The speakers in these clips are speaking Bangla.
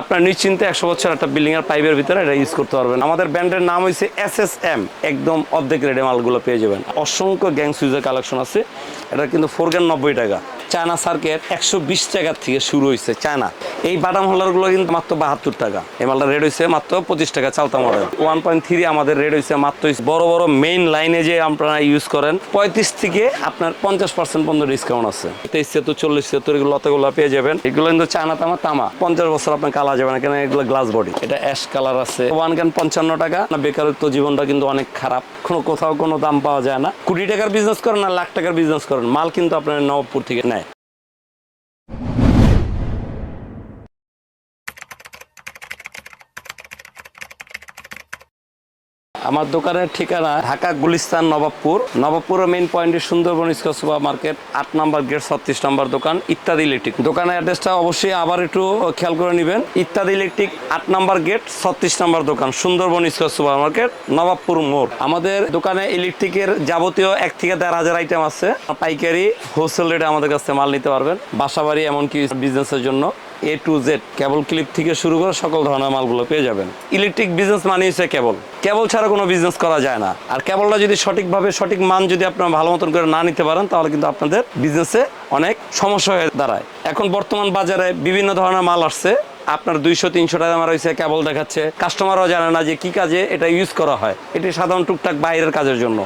আপনার নিশ্চিন্তে একশো বছর একটা বিল্ডিং এর পাইপের ভিতরে এটা ইউজ করতে পারবেন। আমাদের ব্র্যান্ডের নাম হয়েছে এস এস এম একদম অর্ধেক রেডে মালগুলো পেয়ে যাবেন। অসংখ্য গ্যাং সুইজের কালেকশন আছে। এটা কিন্তু ফোর গ্যান নব্বই টাকা। চায়না সার্কেট একশো বিশ টাকার থেকে শুরু হয়েছে চায়না। এই বাটাম হোল্ডারগুলো কিন্তু মাত্র বাহাত্তর টাকা। এই মালটা রেড হয়েছে মাত্র পঁচিশ টাকা চালতা মডেল ওয়ান পয়েন্ট থ্রি আমাদের রেড হয়েছে মাত্র বড় বড় মেইন লাইনে যে আপনারা ইউজ করেন, পঁয়ত্রিশ থেকে আপনার পঞ্চাশ পার্সেন্ট পর্যন্ত ডিসকাউন্ট আছে। তেইশ ছিয়াত্তর চল্লিশ, ছিয়াত্তর এগুলো লতাগুলো পেয়ে যাবেন। এগুলো কিন্তু চায়না তামা তামা। পঞ্চাশ বছর আপনার কালা যাবে না, কেন এগুলো গ্লাস বডি এটা অ্যাশ কালার আছে। ওয়ান ক্যান পঞ্চান্ন টাকা। না বেকারত্ব জীবনটা কিন্তু অনেক খারাপ। কোনো কোথাও কোনো দাম পাওয়া যায় না। কোটি টাকার বিজনেস করেন না লাখ টাকার বিজনেস করেন। মাল কিন্তু আপনার নবপুর থেকে নেয়। আমার দোকানের ঠিকানা ঢাকা গুলিস্তান, নবাবপুর। নবাবপুরের মেইন পয়েন্টে সুন্দরবন স্কোয়ার সুপার মার্কেট আট নম্বর গেট ছত্রিশ নম্বর দোকান, ইত্যাদি ইলেকট্রিক দোকানের অ্যাড্রেসটা অবশ্যই আবার একটু খেয়াল করে নেবেন। ইত্যাদি ইলেকট্রিক আট নম্বর গেট ছত্রিশ নম্বর দোকান, Sundarban square super market Nawabpur মোড়। আমাদের দোকানে ইলেকট্রিকের যাবতীয় এক থেকে দেড় হাজার আইটেম আছে। পাইকারি হোলসেল রেটে আমাদের কাছে মাল নিতে পারবেন। বাসাবাড়ি এমনকি বিজনেসের জন্য। A to Z cable clip থেকে শুরু করে সকল ধরনের মালগুলো পেয়ে যাবেন। ইলেকট্রিক বিজনেস মানে হচ্ছে কেবল কেবল ছাড়া কোনো বিজনেস করা যায় না। আর কেবলটা যদি সঠিকভাবে, সঠিক মান যদি আপনারা ভালো মতন করে না নিতে পারেন, তাহলে কিন্তু আপনাদের বিজনেসে অনেক সমস্যা হয়ে দাঁড়ায়। এখন বর্তমান বাজারে বিভিন্ন ধরনের মাল আসছে। আপনার দুইশো, তিনশো টাকা আমার হয়েছে কেবল দেখাচ্ছে। কাস্টমারও জানে না যে কি কাজে এটা ইউজ করা হয়। এটি সাধারণ টুকটাক বাইরের কাজের জন্য।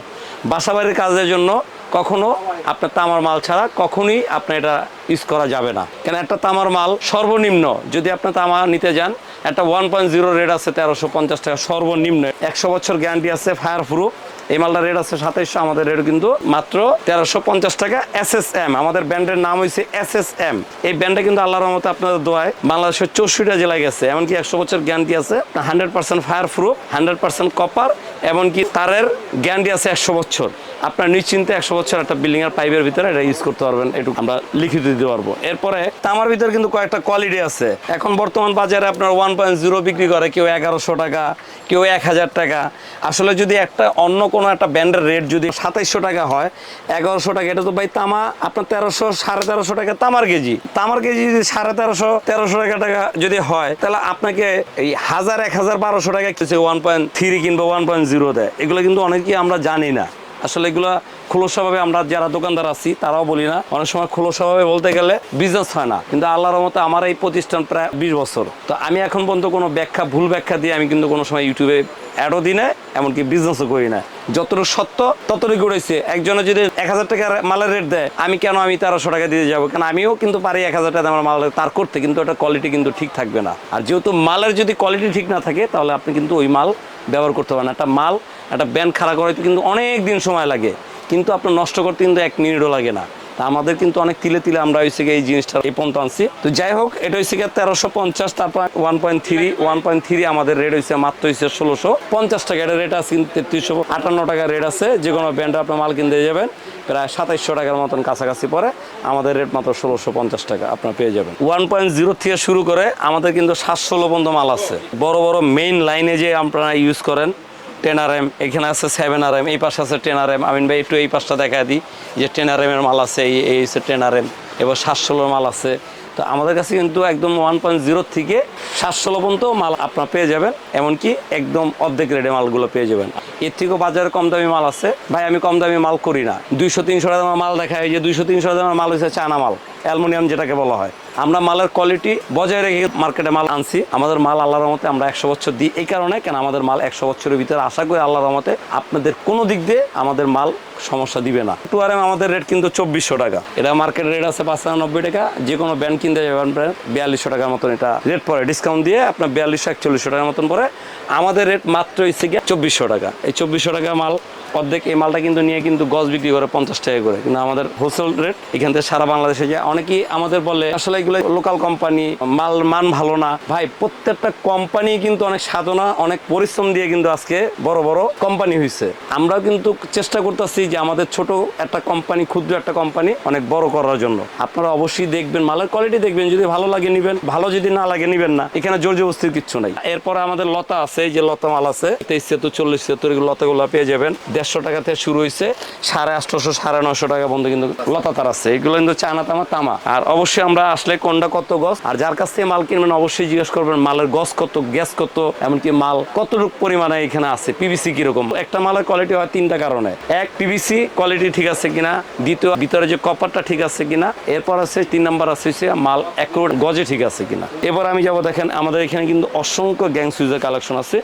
বাসাবাড়ির কাজের জন্য কখনো আপনার তামার মাল ছাড়া কখনোই আপনার এটা ইউজ করা যাবে না। কেন একটা তামার মাল সর্বনিম্ন, যদি আপনি তামা নিতে যান, একটা ওয়ান পয়েন্ট জিরো রেট আছে তেরোশো পঞ্চাশ টাকা, সর্বনিম্ন। একশো বছর গ্যারান্টি আছে ফায়ার প্রুফ এই মালটার রেট আছে সাতাইশশো, আমাদের রেট কিন্তু মাত্র তেরোশো পঞ্চাশ টাকা এস এস এম আমাদের ব্র্যান্ডের নাম হয়েছে এস এস এম এই ব্র্যান্ডে কিন্তু আল্লাহর রহমতে আপনাদের দোয়ায় বাংলাদেশের চৌষট্টি জেলায় গেছে, এমনকি একশো বছর গ্যারান্টি আছে। Hundred percent fireproof hundred percent copper, এমনকি তারের গ্যারান্টি আছে একশো বছর। আপনার নিশ্চিন্তে একশো বছর একটা বিল্ডিং এর পাইপের ভিতরে এটা ইউজ করতে পারবেন একটু আমরা লিখিত দিতে পারব। এরপরে তামার ভিতরে কিন্তু কয়েকটা কোয়ালিটি আছে। এখন বর্তমান বাজারে আপনার ওয়ান পয়েন্ট জিরো বিক্রি করে, কেউ এগারোশো টাকা, কেউ এক হাজার টাকা। আসলে যদি একটা অন্য কোনো একটা ব্যান্ডের রেট যদি সাতাইশশো টাকা হয়, এগারোশো টাকা, এটা তো ভাই তামা, আপনার তেরোশো, সাড়ে তেরোশো টাকা তামার কেজি। তামার কেজি যদি সাড়ে তেরোশো তেরোশো টাকা টাকা যদি হয়, তাহলে আপনাকে এই হাজার, এক হাজার বারোশো টাকা ওয়ান পয়েন্ট থ্রি কিংবা ওয়ান পয়েন্ট জিরো দেয়। এগুলো কিন্তু অনেকেই আমরা জানি না। আসলে এগুলো খোলসাভাবে আমরা যারা দোকানদার আছি, তারাও বলি না। অনেক সময় খোলসাভাবে বলতে গেলে বিজনেস হয় না। কিন্তু আল্লাহর মতো আমার এই প্রতিষ্ঠান প্রায় বিশ বছর। তো আমি এখন পর্যন্ত কোনো ব্যাখ্যা, ভুল ব্যাখ্যা দিয়ে আমি কিন্তু কোনো সময় ইউটিউবে অ্যাডও দিই না এমনকি বিজনেসও করি না যতটুকু সত্য ততটুকু করেছে একজনে যদি এক হাজার টাকার মালের রেট দেয়, আমি কেন আমি তেরোশো টাকা দিয়ে যাব? কারণ আমিও কিন্তু পারি এক হাজার টাকা আমার মাল তার করতে, কিন্তু ওটা কোয়ালিটি কিন্তু ঠিক থাকবে না। আর যেহেতু মালের যদি কোয়ালিটি ঠিক না থাকে, তাহলে আপনি কিন্তু ওই মাল ব্যবহার করতে পারেন একটা মাল, একটা ব্যান্ড খাড়া করাইতে কিন্তু অনেক দিন সময় লাগে। কিন্তু আপনার নষ্ট করতে কিন্তু এক মিনিটও লাগে না। তা আমাদের কিন্তু অনেক তিলে তিলে আমরা হয়েছে এই জিনিসটা এই পর্যন্ত আনছি। তো যাই হোক, এটা হয়েছে গিয়ে তেরোশো পঞ্চাশ, তারপর one point three one point three আমাদের রেট হয়েছে মাত্র হয়েছে ষোলোশো পঞ্চাশ টাকা। এটা রেট আছে তেত্রিশশো আটান্ন টাকা রেট আছে, যে কোনো ব্র্যান্ডে আপনার মাল কিনতে যাবেন, প্রায় সাতাইশশো টাকার মতন কাছাকাছি পরে আমাদের রেট মাত্র ষোলোশো পঞ্চাশ টাকা আপনার পেয়ে যাবেন। ওয়ান পয়েন্ট জিরো থেকে শুরু করে আমাদের কিন্তু সাতশো পর্যন্ত মাল আছে। বড় বড় মেইন লাইনে যে আপনারা ইউজ করেন টেন আর এম এখানে আছে সেভেন আর এম এই পাশে আছে টেন আর এম আমিন ভাই, একটু এই পাশটা দেখা দিই যে টেন আর এমের মাল আছে, এই এই হচ্ছে টেন আর এম এবার সাতশোলোর মাল আছে। তো আমাদের কাছে কিন্তু একদম ওয়ান পয়েন্ট জিরো থেকে সাতশোলো পর্যন্ত মাল আপনার পেয়ে যাবেন, এমনকি একদম অর্ধেক রেডে মালগুলো পেয়ে যাবেন। এর থেকেও বাজারে কম দামি মাল আছে। ভাই, আমি কম দামি মাল করি না। দুইশো, তিনশো টাকা মাল দেখা হয় যে দুইশো, তিনশো টাকা মাল হচ্ছে চায়না মাল, অ্যালমোনিয়াম যেটাকে বলা হয়। আমরা মালের কোয়ালিটি বজায় রেখে মার্কেটে মাল আনছি। আমাদের মাল আল্লাহ রহমতে আমরা একশো বছর দিই এই কারণে, কেন আমাদের মাল একশো বছরের ভিতরে আশা করি আল্লাহর রহমতে আপনাদের কোনো দিক দিয়ে আমাদের মাল সমস্যা দিবে না। টু আর এম আমাদের রেট কিন্তু চব্বিশশো টাকা। এটা মার্কেট রেট আছে পাঁচ হাজার নব্বই টাকা যে কোনো ব্যান্ড কিনতে যাবেন বিয়াল্লিশশো টাকার মতন এটা রেট পড়ে। ডিসকাউন্ট দিয়ে আপনার বিয়াল্লিশশো, একচল্লিশশো টাকার মতন পড়ে। আমাদের রেট মাত্র হচ্ছে গিয়ে চব্বিশশো টাকা। এই চব্বিশশো টাকা মাল অর্ধেক এই মালটা কিন্তু নিয়ে কিন্তু গজ বিক্রি করে পঞ্চাশ টাকা করে। কিন্তু আমাদের হোলসেল রেট এখান থেকে সারা বাংলাদেশে যায়। অনেকেই আমাদের বলে, আসলে এগুলো লোকাল কোম্পানি মাল মান ভালো না। ভাই, প্রত্যেকটা কোম্পানি কিন্তু অনেক সাধনা, অনেক পরিশ্রম দিয়ে কিন্তু আজকে বড় বড় কোম্পানি হয়েছে আমরাও কিন্তু চেষ্টা করতেছি যে আমাদের ছোট একটা কোম্পানি ক্ষুদ্র একটা কোম্পানি অনেক বড় করার জন্য। আপনারা অবশ্যই দেখবেন, মালের কোয়ালিটি দেখবেন, যদি ভালো লাগে নিবেন, ভালো যদি না লাগে নিবেন না, এখানে জোর জবস্তির কিচ্ছু নাই। এরপরে আমাদের লতা আছে যে লতা মাল আছে, তেইশ, ছিয়াত্তর, চল্লিশ এগুলো লতাগুলো পেয়ে যাবেন। দেড়শো টাকা থেকে শুরু হয়েছে সাড়ে আটশোশো সাড়ে নশো টাকা পর্যন্ত কিন্তু লতাতার আছে। এগুলো কিন্তু চায়না তামা তামা। আর অবশ্যই আমরা আসলে কোনটা কত গছ, আর যার কাছ থেকে মাল কিনবেন অবশ্যই জিজ্ঞেস করবেন, মালের গছ কত, গ্যাস কত, এমনকি মাল কতটুকু পরিমাণে এখানে আছে পিভিসি কীরকম। একটা মালের কোয়ালিটি হয় তিনটা কারণে। এক পিভিসি কোয়ালিটি ঠিক আছে কিনা। দ্বিতীয়, ভিতরে যে কপারটা ঠিক আছে কিনা। এরপর আছে, তিন নাম্বার আছে মাল একর গজে ঠিক আছে কিনা। এবার আমি যাব দেখেন, আমাদের এখানে কিন্তু অসংখ্য গ্যাং সুইজের কালেকশন আছে।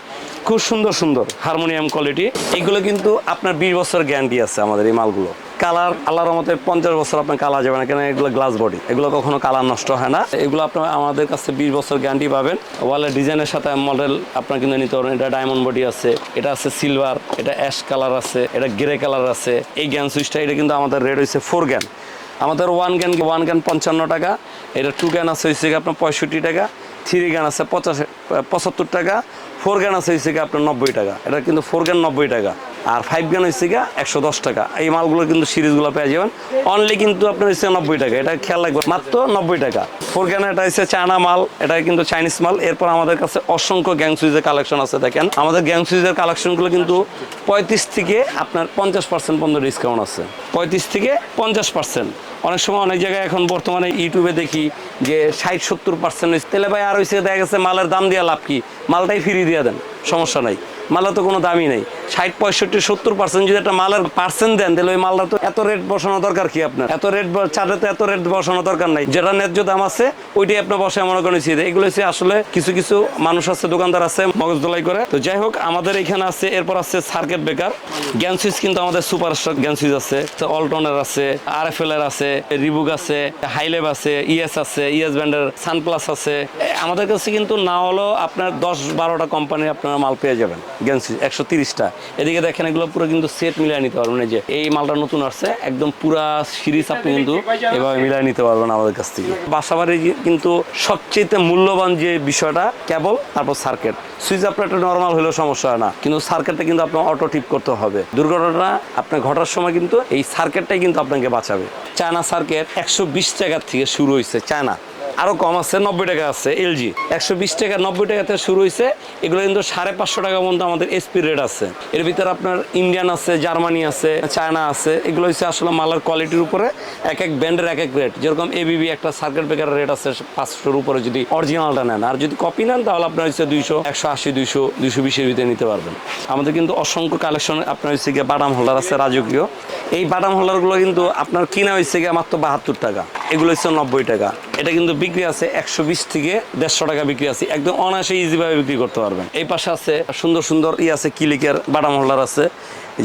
খুব সুন্দর সুন্দর হারমোনিয়াম কোয়ালিটি এগুলো কিন্তু আপনার বিশ বছর গ্যারান্টি আছে আমাদের এই মালগুলো। কালার, আল্লাহর মতে পঞ্চাশ বছর আপনার কালার যাবে না কেন এগুলো গ্লাস বডি এগুলো কখনো কালার নষ্ট হয় না। এগুলো আপনার আমাদের কাছে বিশ বছর গ্যারান্টি পাবেন। ওয়ালের ডিজাইনের সাথে মডেল আপনার কিন্তু নিতে পারবেন। এটা ডায়মন্ড বডি আছে, এটা আছে সিলভার এটা অ্যাশ কালার আছে, এটা গ্রে কালার আছে। এই গ্যান সুইচটা, এটা কিন্তু আমাদের রেট হয়েছে ফোর গ্যান আমাদের ওয়ান গ্যান ওয়ান গ্যান পঞ্চান্ন টাকা। এটা টু গ্যান আছে গিয়ে আপনার পঁয়ষট্টি টাকা। থ্রি গ্যান আছে পঁচাশ, পঁচাত্তর টাকা। ফোর গ্যান আছে গিয়ে আপনার নব্বই টাকা। এটা কিন্তু ফোর গ্যান নব্বই টাকা। আর ফাইভ গ্যান হচ্ছে গিয়ে একশো দশ টাকা। এই মালগুলো কিন্তু সিরিজগুলো পেয়ে যাবেন। অনলি কিন্তু আপনার হচ্ছে নব্বই টাকা। এটা খেয়াল রাখবেন, মাত্র নব্বই টাকা। ফোর গ্যান এটা হচ্ছে চায়না মাল, এটা কিন্তু চাইনিজ মাল। এরপর আমাদের কাছে অসংখ্য গ্যাং সুইজের কালেকশন আছে, দেখেন। আমাদের গ্যাং সুইজের কালেকশনগুলো কিন্তু পঁয়ত্রিশ থেকে আপনার পঞ্চাশ পার্সেন্ট পর্যন্ত ডিসকাউন্ট আছে। পঁয়ত্রিশ থেকে পঞ্চাশ পার্সেন্ট অনেক সময় অনেক জায়গায় এখন বর্তমানে ইউটিউবে দেখি যে ষাট সত্তর পার্সেন্ট তেলে ভাই আর হয়েছে দেখা গেছে মালের দাম দিয়ে লাভ কি? মালটাই ফিরিয়ে দিয়ে দেন, সমস্যা নাই। মালের তো কোনো দামই নেই। ষাট, পঁয়ষট্টি, সত্তর পার্সেন্ট যদি একটা মালের পার্সেন্ট দেন, তাহলে ওই মালটা তো এত রেট বসানো দরকার কি আপনার? এত রেট চাটে তো এত রেট বসানো দরকার নাই। যেটা ন্যায্য দাম আছে, ওইটাই আপনার বসে মনে করেন ছিল এগুলো হচ্ছে আসলে কিছু কিছু মানুষ আছে, দোকানদার আছে, মগজ দোলাই করে। তো যাই হোক, আমাদের এখানে আছে, এরপর আছে সার্কেট বেকার জ্ঞান সুইচ কিন্তু আমাদের সুপার স্টক জ্ঞান সুইচ আছে অল্টনের আছে আর এফ এল এর আছে রিবুক আছে হাইলেভ আছে ইএস আছে ইএস ব্যান্ডের সানপ্লাস আছে। আমাদের কাছে কিন্তু না হলেও আপনার দশ বারোটা কোম্পানির আপনারা মাল পেয়ে যাবেন। জ্ঞান একশো তিরিশটা। এদিকে দেখেন এগুলো পুরো কিন্তু সেট মিলিয়ে নিতে পারবেন। এই যে, এই মালটা নতুন আসছে, একদম পুরা সিরিজ আপনি কিন্তু এভাবে মিলিয়ে নিতে পারবেন আমাদের কাছ থেকে। বাসাবাড়ি কিন্তু সবচেয়ে মূল্যবান যে বিষয়টা কেবল তারপর সার্কেট সুইচ আপনার একটা নর্মাল হলেও সমস্যা হয় না, কিন্তু সার্কেটটা কিন্তু আপনার অটো টিপ করতে হবে। দুর্ঘটনা আপনার ঘটার সময় কিন্তু এই সার্কেটটাই কিন্তু আপনাকে বাঁচাবে। চায়না সার্কেট একশো বিশ টাকার থেকে শুরু হয়েছে, চায়না। আরও কম আছে, নব্বই টাকা আছে এলজি একশো বিশ টাকা, নব্বই টাকা থেকে শুরু হয়েছে এগুলো কিন্তু সাড়ে পাঁচশো টাকা পর্যন্ত আমাদের এসপি রেট আছে। এর ভিতরে আপনার ইন্ডিয়ান আছে জার্মানি আছে চায়না আছে, এগুলো হচ্ছে আসলে মালার কোয়ালিটির উপরে এক এক ব্র্যান্ডের এক এক রেট যেরকম এবিবি একটা সার্কেট ব্রেকারের রেট আছে পাঁচশোর উপরে যদি অরিজিনালটা নেন। আর যদি কপি নেন, তাহলে আপনার হচ্ছে দুইশো, একশো আশি, দুইশো দুইশো বিশের ভিতরে নিতে পারবেন। আমাদের কিন্তু অসংখ্য কালেকশন আপনার হচ্ছে গিয়ে বাদাম হোল্ডার আছে, রাজকীয়। এই বাদাম হোল্ডারগুলো কিন্তু আপনার কিনা হচ্ছে গিয়ে মাত্র বাহাত্তর টাকা। এগুলো হচ্ছে নব্বই টাকা। এটা কিন্তু বিক্রি আছে একশো বিশ থেকে দেড়শো টাকা বিক্রি আছে। একদম অনায়াসে ইজিভাবে বিক্রি করতে পারবেন। এই পাশে আছে সুন্দর সুন্দর ই আছে কিলিকের বাদাম হোল্ডার আছে।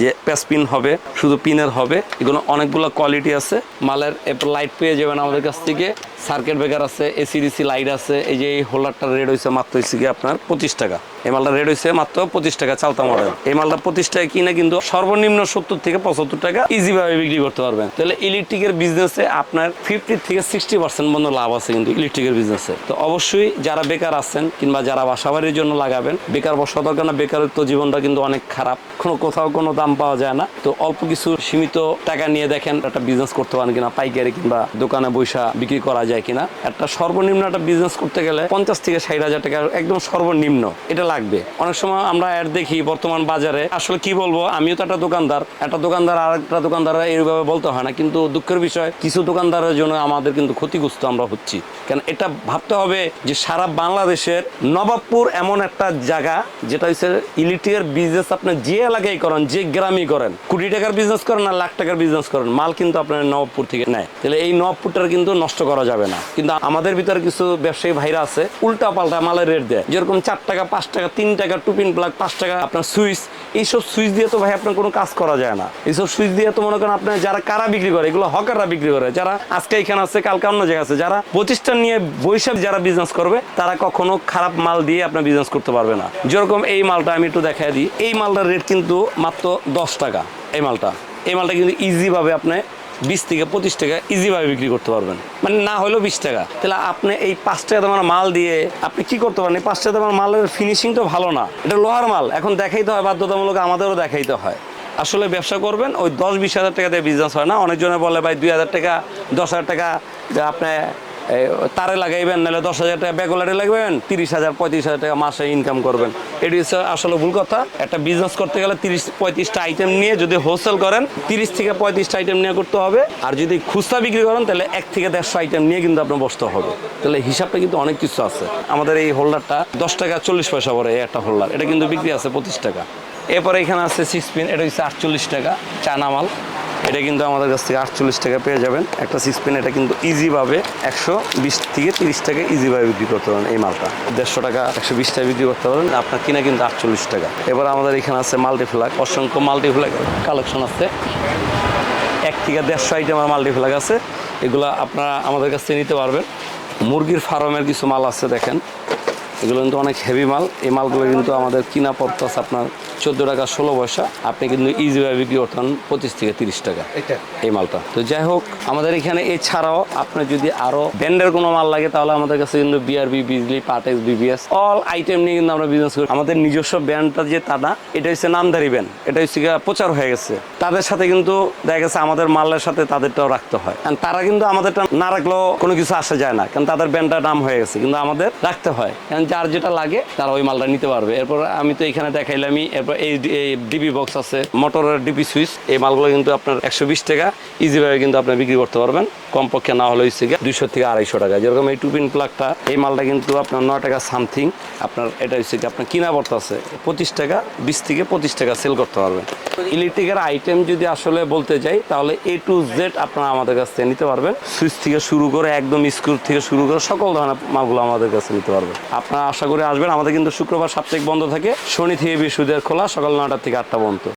যে প্যাস পিন হবে, শুধু পিনের হবে। এগুলো অনেকগুলো কোয়ালিটি আছে। মালের লাইট পেয়ে যাবেন আমাদের কাছ থেকে। সার্কিট ব্রেকার আছে এসিডিসি লাইট আছে। এই যে এই হোল্ডারটার রেট হয়েছে মাত্র হচ্ছে গিয়ে আপনার পঁচিশ টাকা। এই মালটা রেট হয়েছে মাত্র পঁচিশ টাকা চালতা মডেল এই মালটা পঁচিশ টাকা কিনে কিন্তু সর্বনিম্ন সত্তর থেকে পঁচাত্তর টাকা ইজি ভাবে বিক্রি করতে পারবেন। তাহলে ইলেকট্রিকের বিজনেসে আপনার ফিফটি থেকে সিক্সটি পার্সেন্ট পর্যন্ত লাভ আছে কিন্তু ইলেকট্রিকের বিজনেসে তো অবশ্যই যারা বেকার আছেন কিংবা যারা বাসাবাড়ির জন্য লাগাবেন, বেকার বসা দরকার না বেকারত্ব জীবনটা কিন্তু অনেক খারাপ। কোনো কোথাও কোনো দাম পাওয়া যায় না। তো অল্প কিছু সীমিত টাকা নিয়ে দেখেন একটা বিজনেস করতে পারেন কিনা, পাইকারি কিংবা দোকানে বৈশা বিক্রি করা যায় কিনা। একটা সর্বনিম্ন একটা বিজনেস করতে গেলে পঞ্চাশ থেকে ষাট হাজার টাকা একদম সর্বনিম্ন এটা লাগবে। অনেক সময় আমরা অ্যাড দেখি বর্তমান বাজারে, আসলে কি বলব, আমিও তো একটা দোকানদার। একটা দোকানদার আর একটা দোকানদার এইভাবে বলতে হয় না, কিন্তু দুঃখের বিষয়, কিছু দোকানদারের জন্য আমাদের কিন্তু ক্ষতিগ্রস্ত আমরা হচ্ছি। কেন, এটা ভাবতে হবে যে সারা বাংলাদেশের নবাবপুর এমন একটা জায়গা, যেটা হচ্ছে ইলেকট্রিকের বিজনেস আপনি যে এলাকায় করেন, যে গ্রামই করেন, কোটি টাকার বিজনেস করেন না লাখ টাকার বিজনেস করেন, মাল কিন্তু আপনার নবাবপুর থেকে নেয়। তাহলে এই নবাবপুরটা কিন্তু নষ্ট করা যাবে না। কিন্তু আমাদের ভিতরে কিছু ব্যবসায়ী ভাইরা আছে উল্টা পাল্টা মালের রেট দেয়। যেরকম চার টাকা, পাঁচ টাকা, তিন টাকা, টুপিন প্লাগ, পাঁচ টাকা আপনার সুইচ, এইসব সুইচ দিয়ে তো ভাই আপনার কোনো কাজ করা যায় না। এইসব সুইচ দিয়ে তো মনে করেন আপনার যারা কারা বিক্রি করে, এগুলো হকাররা বিক্রি করে, যারা আজকে এখানে আছে, কালকে অন্য জায়গায় আছে, যারা প্রতিষ্ঠান নিয়ে বৈশাখ যারা বিজনেস করবে, তারা কখনো খারাপ মাল দিয়ে আপনার বিজনেস করতে পারবে না। যেরকম এই মালটা আমি একটু দেখাই দিই। এই মালটার রেট কিন্তু মাত্র দশ টাকা, এই মালটা। এই মালটা কিন্তু ইজিভাবে আপনি বিশ থেকে পঁচিশ টাকা ইজিভাবে বিক্রি করতে পারবেন। মানে না হলেও বিশ টাকা। তাহলে আপনি এই পাঁচ টাকা দামের মাল দিয়ে আপনি কি করতে পারেন? এই পাঁচ টাকা দামের মালের ফিনিশিং তো ভালো না। এটা লোহার মাল। এখন দেখাইতে হয়, বাধ্যতামূলক আমাদেরও দেখাইতে হয়। আসলে ব্যবসা করবেন, ওই দশ বিশ হাজার টাকা দিয়ে বিজনেস হয় না। অনেকজনে বলে, ভাই, দুই হাজার টাকা, দশ হাজার টাকা আপনি তারে লাগাইবেন, নাহলে দশ হাজার টাকা ব্যাগলারে লাগবেন, তিরিশ হাজার, পঁয়ত্রিশ হাজার টাকা মাসে ইনকাম করবেন। এটি হচ্ছে আসলে ভুল কথা। একটা বিজনেস করতে গেলে তিরিশ, পঁয়ত্রিশটা আইটেম নিয়ে যদি হোলসেল করেন, তিরিশ থেকে পঁয়ত্রিশটা আইটেম নিয়ে করতে হবে। আর যদি খুচরা বিক্রি করেন, তাহলে এক থেকে দেড়শো আইটেম নিয়ে কিন্তু আপনার বসতে হবে। তাহলে হিসাবটা কিন্তু অনেক কিছু আছে। আমাদের এই হোল্ডারটা দশ টাকা চল্লিশ পয়সা পরে একটা হোল্ডার এটা কিন্তু বিক্রি আছে পঁচিশ টাকা। এরপরে এখানে আছে সিক্স পিন এটা হচ্ছে আটচল্লিশ টাকা চানা মাল এটা কিন্তু আমাদের কাছ থেকে আটচল্লিশ টাকা পেয়ে যাবেন। একটা সিক্স পিন এটা কিন্তু ইজিভাবে একশো বিশ থেকে তিরিশ টাকা ইজিভাবে বিক্রি করতে পারেন এই মালটা। দেড়শো টাকা একশো বিশ টাকা বিক্রি করতে পারেন আপনার কিনা কিন্তু আটচল্লিশ টাকা। এবার আমাদের এখানে আছে মাল্টিফ্লাগ অসংখ্য মাল্টিফ্লাগ কালেকশন আছে। এক থেকে দেড়শো আইটেমের মাল্টিফ্লাগ আছে। এগুলো আপনারা আমাদের কাছ থেকে নিতে পারবেন। মুরগির ফার্মের কিছু মাল আছে দেখেন। এগুলো কিন্তু অনেক হেভি মাল। এই মালগুলো কিন্তু আমাদের কিনা পড়তেছে আপনার চোদ্দ টাকা ষোলো পয়সা। আপনি কিন্তু ইজিভাবে বিক্রি করতেন পঁচিশ থেকে তিরিশ টাকা এই মালটা। তো যাই হোক আমাদের এখানে এছাড়াও আপনার যদি আরও ব্র্যান্ডের কোনো মাল লাগে তাহলে আমাদের কাছে কিন্তু BRB Bijli Partex BBS all item নিয়ে কিন্তু আমরা বিজনেস করি। আমাদের নিজস্ব ব্র্যান্ডটা যে তাদা এটা হচ্ছে নামদারি ব্যান্ড এটা হচ্ছে প্রচার হয়ে গেছে। তাদের সাথে কিন্তু দেখা গেছে আমাদের মালের সাথে তাদেরটাও রাখতে হয়। কারণ তারা কিন্তু আমাদেরটা না রাখলেও কোনো কিছু আসা যায় না কারণ তাদের ব্র্যান্ডটার নাম হয়ে গেছে। কিন্তু আমাদের রাখতে হয়। কারণ যার যেটা লাগে, তারা ওই মালটা নিতে পারবে। এরপর আমি তো এখানে দেখাইলামই, এরপর এই ডিবি বক্স আছে মোটরের ডিবি সুইচ এই মালগুলো কিন্তু আপনার একশো বিশ টাকা ইজিভাবে কিন্তু আপনি বিক্রি করতে পারবেন। কমপক্ষে না হলে হচ্ছে দুইশো থেকে আড়াইশো টাকা। যেরকম এই টুপিন প্লাগটা এই মালটা কিন্তু আপনার নয় টাকা সামথিং আপনার এটা হচ্ছে আপনার কিনা আছে, পঁচিশ টাকা, বিশ থেকে পঁচিশ টাকা সেল করতে পারবেন। ইলেকট্রিকের আইটেম যদি আসলে বলতে যাই, তাহলে এ টু জেড আপনারা আমাদের কাছ থেকে নিতে পারবেন। সুইচ থেকে শুরু করে, একদম স্ক্রু থেকে শুরু করে সকল ধরনের মালগুলো আমাদের কাছে নিতে পারবেন। আপনারা আশা করে আসবেন। আমাদের কিন্তু শুক্রবার সাপ্তাহিক বন্ধ থাকে। শনি থেকে বৃহস্পতিবার খোলা, সকাল নটা থেকে আটটা পর্যন্ত।